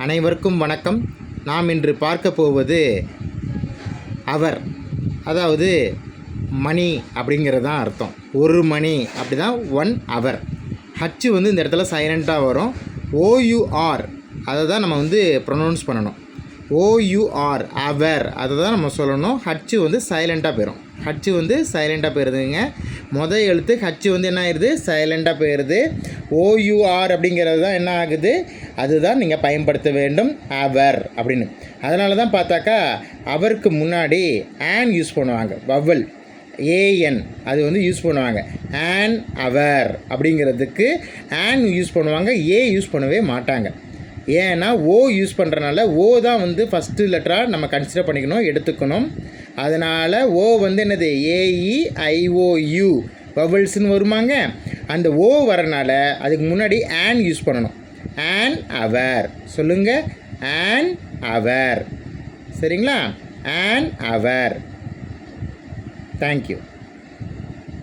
அனைவருக்கும் வணக்கம். நாம் இன்று பார்க்க போவது அவர் அதாவது மணி அப்படிங்கிறது தான் அர்த்தம். ஒரு மணி அப்படி தான் ஒன் அவர் ஹச்சு வந்து இந்த இடத்துல சைலண்ட்டாக வரும். ஓயுஆர் அதை தான் நம்ம வந்து ப்ரொனவுன்ஸ் பண்ணணும். ஓயுஆர் அவர் அதை தான் நம்ம சொல்லணும். ஹச்சு வந்து சைலண்ட்டாக போயிடும் ஹச்சு வந்து சைலண்ட்டாக போயிடுதுங்க மொதல் எழுத்து ஹச்சு வந்து என்ன ஆயிடுது சைலண்ட்டாக போயிடுது ஓயுஆர் அப்படிங்கிறது தான் என்ன ஆகுது? அதுதான் நீங்கள் பயன்படுத்த வேண்டும் அவர் அப்படின்னு. அதனால தான் பார்த்தாக்கா அவருக்கு முன்னாடி ஆன் யூஸ் பண்ணுவாங்க. வவ்வல் ஏஎன் அது வந்து யூஸ் பண்ணுவாங்க. ஆன் அவர் அப்படிங்கிறதுக்கு ஆன் யூஸ் பண்ணுவாங்க ஏ யூஸ் பண்ணவே மாட்டாங்க. ஏன்னா ஓ யூஸ் பண்ணுறனால ஓ தான் வந்து ஃபஸ்ட்டு லெட்டராக நம்ம கன்சிடர் பண்ணிக்கணும் எடுத்துக்கணும். அதனால் ஓ வந்து என்னது? A E I O U வவல்ஸ்னு வருமாங்க. அந்த ஓ வரனால அதுக்கு முன்னாடி ஆன் யூஸ் பண்ணணும். ஆன் அவர் சொல்லுங்கள் ஆன் அவர் சரிங்களா? On our thank you